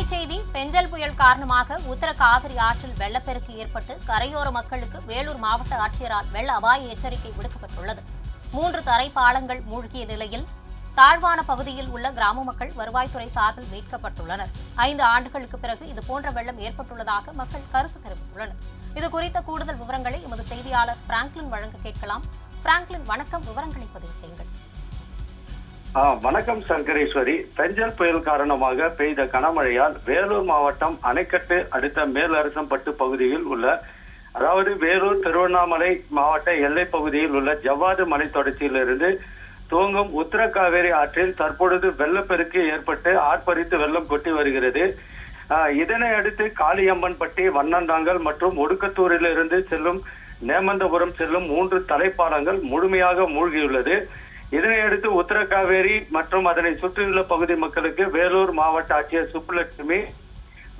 அண்மை செய்தி பெஞ்சல் புயல் காரணமாக உத்தர காவிரி ஆற்றில் வெள்ளப்பெருக்கு ஏற்பட்டு கரையோர மக்களுக்கு வேலூர் மாவட்ட ஆட்சியரால் வெள்ள அபாய எச்சரிக்கை விடுக்கப்பட்டுள்ளது. மூன்று தரை பாலங்கள் மூழ்கிய நிலையில் தாழ்வான பகுதியில் உள்ள கிராம மக்கள் வருவாய்த்துறை சார்பில் மீட்கப்பட்டுள்ளனர். ஐந்து ஆண்டுகளுக்கு பிறகு இதுபோன்ற வெள்ளம் ஏற்பட்டுள்ளதாக மக்கள் கருத்து தெரிவித்துள்ளனர். இது குறித்த கூடுதல் விவரங்களை எமது செய்தியாளர் பிராங்க்லின் வழங்க கேட்கலாம். பிராங்க்லின் வணக்கம். விவரங்களை பதிவு செய்யுங்கள். வணக்கம் சங்கரேஸ்வரி. பெஞ்சல் புயல் காரணமாக பெய்த கனமழையால் வேலூர் மாவட்டம் அணைக்கட்டு அடுத்த மேலரசம்பட்டு பகுதியில் உள்ள அதாவது வேலூர் திருவண்ணாமலை மாவட்ட எல்லை பகுதியில் உள்ள ஜவ்வாது மலைத்தொடர்ச்சியிலிருந்து துவங்கும் உத்தர காவேரி ஆற்றில் தற்பொழுது வெள்ளப்பெருக்கு ஏற்பட்டு ஆர்ப்பரித்து வெள்ளம் கொட்டி வருகிறது. இதனை அடுத்து காளியம்மன்பட்டி வண்ணந்தாங்கல் மற்றும் ஒடுக்கத்தூரிலிருந்து செல்லும் நேமந்தபுரம் செல்லும் மூன்று தலைப்பாலங்கள் முழுமையாக மூழ்கியுள்ளது. இதனையடுத்து உத்தரகாவேரி மற்றும் அதனை சுற்றியுள்ள பகுதி மக்களுக்கு வேலூர் மாவட்ட ஆட்சியர் சுப்புலட்சுமி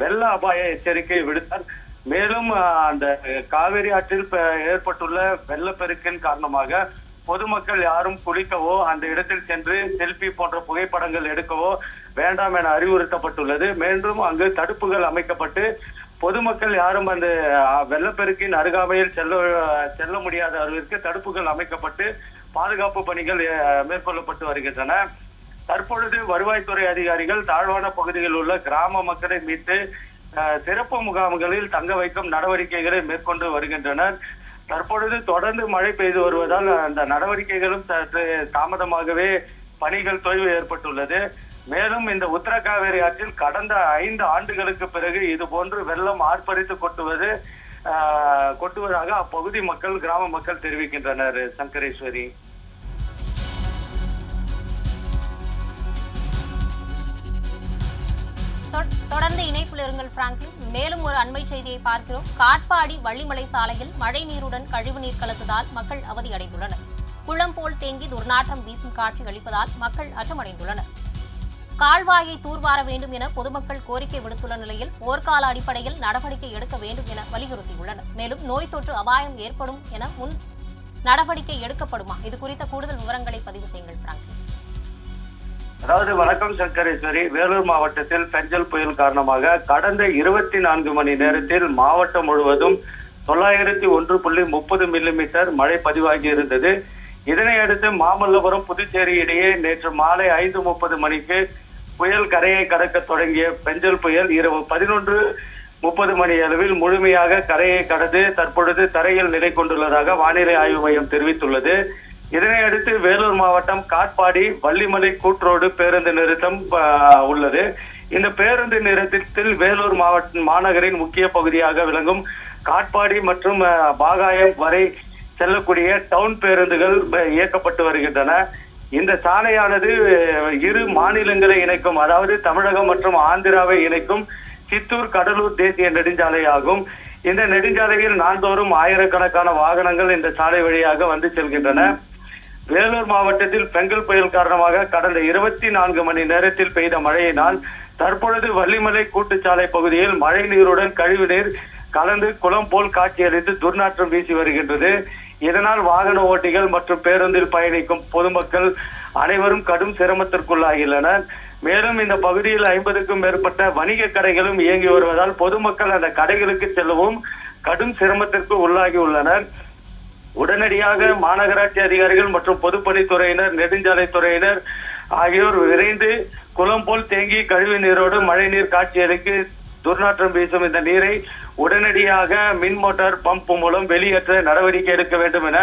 வெள்ள அபாய எச்சரிக்கை விடுத்தார். மேலும் அந்த காவேரி ஆற்றில் ஏற்பட்டுள்ள வெள்ளப்பெருக்கின் காரணமாக பொதுமக்கள் யாரும் குளிக்கவோ அந்த இடத்தில் சென்று செல்ஃபி போன்ற புகைப்படங்கள் எடுக்கவோ வேண்டாம் என அறிவுறுத்தப்பட்டுள்ளது. மேலும் அங்கு தடுப்புகள் அமைக்கப்பட்டு பொதுமக்கள் யாரும் அந்த வெள்ளப்பெருக்கின் அருகாமையில் செல்ல செல்ல முடியாத அளவிற்கு தடுப்புகள் அமைக்கப்பட்டு பாதுகாப்பு பணிகள் மேற்கொள்ளப்பட்டு வருகின்றன. தற்பொழுது வருவாய்த்துறை அதிகாரிகள் தாழ்வான பகுதியில் உள்ள கிராம மக்களை மீட்டு சிறப்பு முகாம்களில் தங்க வைக்கும் நடவடிக்கைகளை மேற்கொண்டு வருகின்றனர். தற்பொழுது தொடர்ந்து மழை பெய்து வருவதால் அந்த நடவடிக்கைகளும் சற்று தாமதமாகவே பணிகள் தொய்வு ஏற்பட்டுள்ளது. மேலும் இந்த உத்தர காவேரி ஆற்றில் கடந்த ஐந்து ஆண்டுகளுக்கு பிறகு இது போன்று வெள்ளம் ஆர்ப்பரித்து கொட்டுவது கொட்டுவதாக அப்பகுதி மக்கள் கிராம மக்கள் தெரிவிக்கின்றனர் சங்கரேஸ்வரி. தொடர்ந்து இணைப்பில் இருங்கள் பிராங்க்லின். மேலும் ஒரு அண்மை செய்தியை பார்க்கிறோம். காட்பாடி வள்ளிமலை சாலையில் மழை நீருடன் கழிவுநீர் கலந்ததால் மக்கள் அவதியடைந்துள்ளனர் குளம் போல் தேங்கி துர்நாற்றம் வீசும் காட்சி அளிப்பதால் மக்கள் அச்சமடைந்துள்ளனர். கால்வாயை தூர்வார வேண்டும் என பொதுமக்கள் கோரிக்கை விடுத்துள்ள நிலையில் போர்க்கால அடிப்படையில் நடவடிக்கை எடுக்க வேண்டும் என வலியுறுத்தியுள்ளனர். மேலும் நோய் தொற்று அபாயம் ஏற்படும் என முன் நடவடிக்கை எடுக்கப்படுமா? இது குறித்த கூடுதல் விவரங்களை பதிவு செய்யுங்கள் அதாவது வணக்கம் சங்கரேஸ்வரி. வேலூர் மாவட்டத்தில் பெஞ்சல் புயல் காரணமாக கடந்த இருபத்தி நான்கு மணி நேரத்தில் மாவட்டம் முழுவதும் தொள்ளாயிரத்தி ஒன்று புள்ளி முப்பது மில்லிமீட்டர் மழை பதிவாகி இருந்தது. இதனையடுத்து மாமல்லபுரம் புதுச்சேரி இடையே நேற்று மாலை ஐந்து முப்பது மணிக்கு புயல் கரையை கடக்க தொடங்கிய பெஞ்சல் புயல் இரவு பதினொன்று முப்பது மணி அளவில் முழுமையாக கரையை கடந்து தற்பொழுது தரையில் நிலை கொண்டுள்ளதாக வானிலை ஆய்வு மையம் தெரிவித்துள்ளது. இதனையடுத்து வேலூர் மாவட்டம் காட்பாடி வள்ளிமலை கூட்ரோடு பேருந்து நிறுத்தம் உள்ளது. இந்த பேருந்து நிறுத்தத்தில் வேலூர் மாவட்ட மாநகரின் முக்கிய பகுதியாக விளங்கும் காட்பாடி மற்றும் பாகாயம் வரை செல்லக்கூடிய டவுன் பேருந்துகள் இயக்கப்பட்டு வருகின்றன. இந்த சாலையானது இரு மாநிலங்களை இணைக்கும் அதாவது தமிழகம் மற்றும் ஆந்திராவை இணைக்கும் சித்தூர் கடலூர் தேசிய நெடுஞ்சாலை ஆகும். இந்த நெடுஞ்சாலையில் நாள்தோறும் ஆயிரக்கணக்கான வாகனங்கள் இந்த சாலை வழியாக வந்து செல்கின்றன. வேலூர் மாவட்டத்தில் பெங்கல் புயல் காரணமாக கடந்த இருபத்தி நான்கு மணி நேரத்தில் பெய்த மழையினால் தற்பொழுது வள்ளிமலை கூட்டுச்சாலை பகுதியில் மழை நீருடன் கழிவுநீர் கலந்து குளம் போல் காட்சியளித்து துர்நாற்றம் வீசி வருகின்றது. இதனால் வாகன ஓட்டிகள் மற்றும் பேருந்தில் பயணிக்கும் பொதுமக்கள் அனைவரும் கடும் சிரமத்திற்குள்ளாகியுள்ளனர். மேலும் இந்த பகுதியில் ஐம்பதுக்கும் மேற்பட்ட வணிக கடைகளும் இயங்கி வருவதால் பொதுமக்கள் அந்த கடைகளுக்கு செல்லவும் கடும் சிரமத்திற்கு உள்ளாகி உள்ளனர் உடனடியாக மாநகராட்சி அதிகாரிகள் மற்றும் பொதுப்பணித்துறையினர் நெடுஞ்சாலைத்துறையினர் ஆகியோர் விரைந்து குளம் போல் தேங்கி கழிவு நீரோடு மழைநீர் காட்சியளிக்கு துர்நாற்றம் வீசும் இந்த நீரை உடனடியாக மின் மோட்டார் பம்ப் மூலம் வெளியேற்ற நடவடிக்கை எடுக்க வேண்டும் என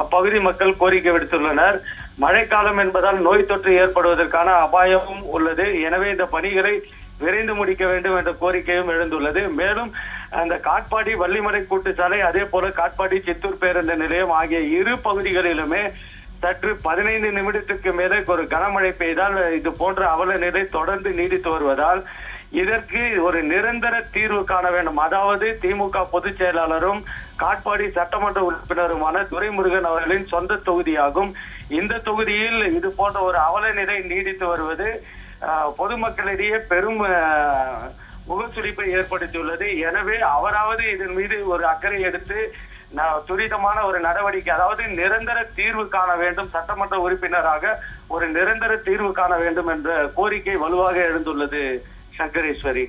அப்பகுதி மக்கள் கோரிக்கை விடுத்துள்ளனர். மழைக்காலம் என்பதால் நோய் தொற்று ஏற்படுவதற்கான அபாயமும் உள்ளது. எனவே இந்த பணிகளை விரைந்து முடிக்க வேண்டும் என்ற கோரிக்கையும் எழுந்துள்ளது. மேலும் அந்த காட்பாடி வள்ளிமலை கூட்டுச்சாலை அதே போல காட்பாடி சித்தூர் பேருந்து நிலையம் ஆகிய இரு பகுதிகளிலுமே சற்று பதினைந்து நிமிடத்துக்கு மேலே ஒரு கனமழை பெய்தால் இது போன்ற அவல நிலை தொடர்ந்து நீடித்து வருவதால் இதற்கு ஒரு நிரந்தர தீர்வு காண வேண்டும். அதாவது திமுக பொதுச் செயலாளரும் காட்பாடி சட்டமன்ற உறுப்பினருமான துரைமுருகன் அவர்களின் சொந்த தொகுதியாகும். இந்த தொகுதியில் இது போன்ற ஒரு அவல நிலை நீடித்து வருவது பொதுமக்களிடையே பெரும் முகச்சுளிப்பை ஏற்படுத்தியுள்ளது. எனவே அவராவது இதன் மீது ஒரு அக்கறை எடுத்து ந- துரிதமான ஒரு நடவடிக்கை அதாவது நிரந்தர தீர்வு காண வேண்டும் சட்டமன்ற உறுப்பினராக ஒரு நிரந்தர தீர்வு காண வேண்டும் என்ற கோரிக்கை வலுவாக எழுந்துள்ளது. சங்கரேஸ்வரி.